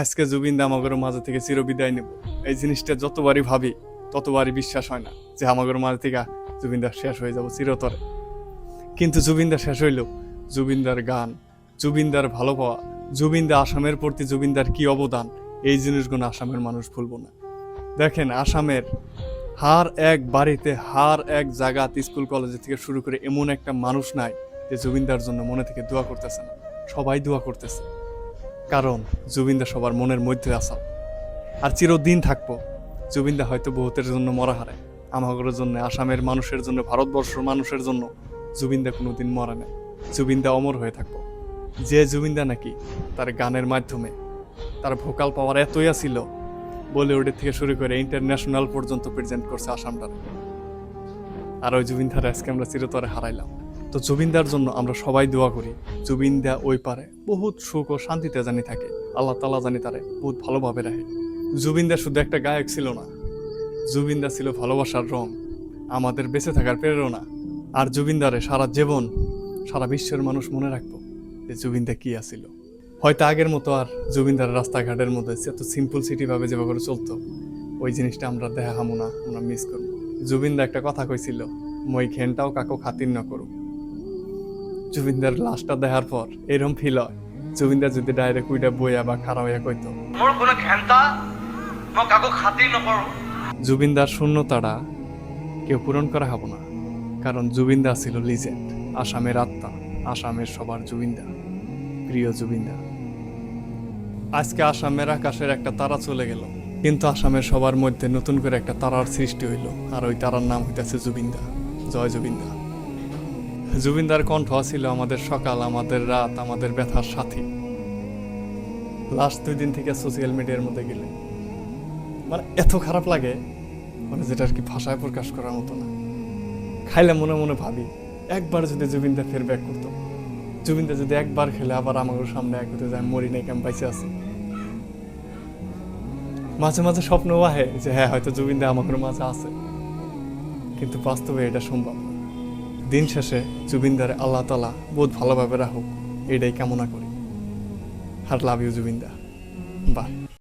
আজকে জুবিনদা আমাদের মাঝে থেকে চিরবিদায় নেব। এই জিনিসটা যতবারই ভাবি, ততবারই বিশ্বাস হয় না যে আমাদের মাঝে থেকে জুবিনদা শেষ হয়ে যাব চিরতরে। কিন্তু জুবিনদা শেষ হইল জুবিনদার গান জুবিনদার ভালো পাওয়া জুবিনদা আসামের প্রতি জুবিনদার কি অবদান, এই জিনিসগুলো আসামের মানুষ ভুলবো না। দেখেন আসামের হার এক বাড়িতে, হার এক জায়গা স্কুল কলেজে থেকে শুরু করে এমন একটা মানুষ নাই যে জুবিনদার জন্য মনে থেকে দোয়া করতেছে না। সবাই দোয়া করতেছে। কারণ জুবিনদা সবার মনের মধ্যে আসা আর চিরদিন থাকব। জুবিনদা হয়তো বহুতের জন্য মরা হারে। আমাদের জন্য, আসামের মানুষের জন্য, ভারতবর্ষের মানুষের জন্য জুবিনদা কোনোদিন মরা নেই। জুবিনদা অমর হয়ে থাকব। যে জুবিনদা নাকি তার গানের মাধ্যমে, তার ভোকাল পাওয়ার এতই ছিল বলিউডের থেকে শুরু করে ইন্টারন্যাশনাল পর্যন্ত প্রেজেন্ট করছে আসামটারে। আর ওই জুবিনদার আজকে আমরা চিরতরে হারাইলাম। তো জুবিনদার জন্য আমরা সবাই দোয়া করি, জুবিনদা ওই পারে বহুত সুখ ও শান্তিতে জানি থাকে, আল্লাহ তালা জানি তারে বহুত ভালোভাবে রাখে। জুবিনদা শুধু একটা গায়ক ছিল না, জুবিনদা ছিল ভালোবাসার রং, আমাদের বেঁচে থাকার প্রেরণা, আর জুবিনদারে সারা জীবন, সারা বিশ্বের মানুষ মনে রাখব যে জুবিনদা কি আছিল। হয়তো আগের মতো আর জুবিনদার রাস্তাঘাটের মধ্যে এত সিম্পল সিটিভাবে যেভাবে চলতো, ওই জিনিসটা আমরা দেখা হামু না, আমরা মিস করব। জুবিনদা একটা কথা কইছিল, মই ঘেনটাও কাকো খাতির না করো জুবিনদার লাশটা দেখার পর এরম ফিল হয়। জুবিনদার যদি ডাইরেক্ট উইটা বইয়া বা খারাপ হইয়া কইতো। মোৰ কোনো ঘেণ্টা মই কাকো খাতিৰ নকৰোঁ জুবিনদার শূন্যতাটা কেউ পূরণ করা হব না। কারণ জুবিনদা ছিল লিজেন্ড আসামের আত্মা আসামের সবার জুবিনদা প্রিয় জুবিনদা আজকে আসামের আকাশের একটা তারা চলে গেল কিন্তু আসামের সবার মধ্যে নতুন করে একটা তারার সৃষ্টি হইল আর ওই তারার নাম হইতেছে জুবিনদা জয় জুবিনদা জুবিনদার কণ্ঠ ছিল আমাদের সকাল, আমাদের রাত, আমাদের ব্যথার সাথী। লাস্ট দুই দিন থেকে সোশ্যাল মিডিয়ার মধ্যে গেলে। মানে এত খারাপ লাগে মানে যেটা আর কি ভাষায় প্রকাশ করার মতো না। খাইলে মনে মনে ভাবি, একবার যদি জুবিনদা ফের ব্যাক করতো। জুবিনদা যদি একবার খেলে আবার আমাদের সামনে এক হতে যায়, মরি নাই কেমন পাইছে আছে। মাঝে মাঝে স্বপ্ন আহে যে হ্যাঁ হয়তো জুবিনদা আমাদের মাঝে আছে। কিন্তু বাস্তবে এটা সম্ভব। দিন শেষে জুবিনদারে আল্লাহ তালা বহুত ভালোভাবে রাখুক। এটাই কামনা করি। আর লাভ ইউ জুবিনদা। বাই।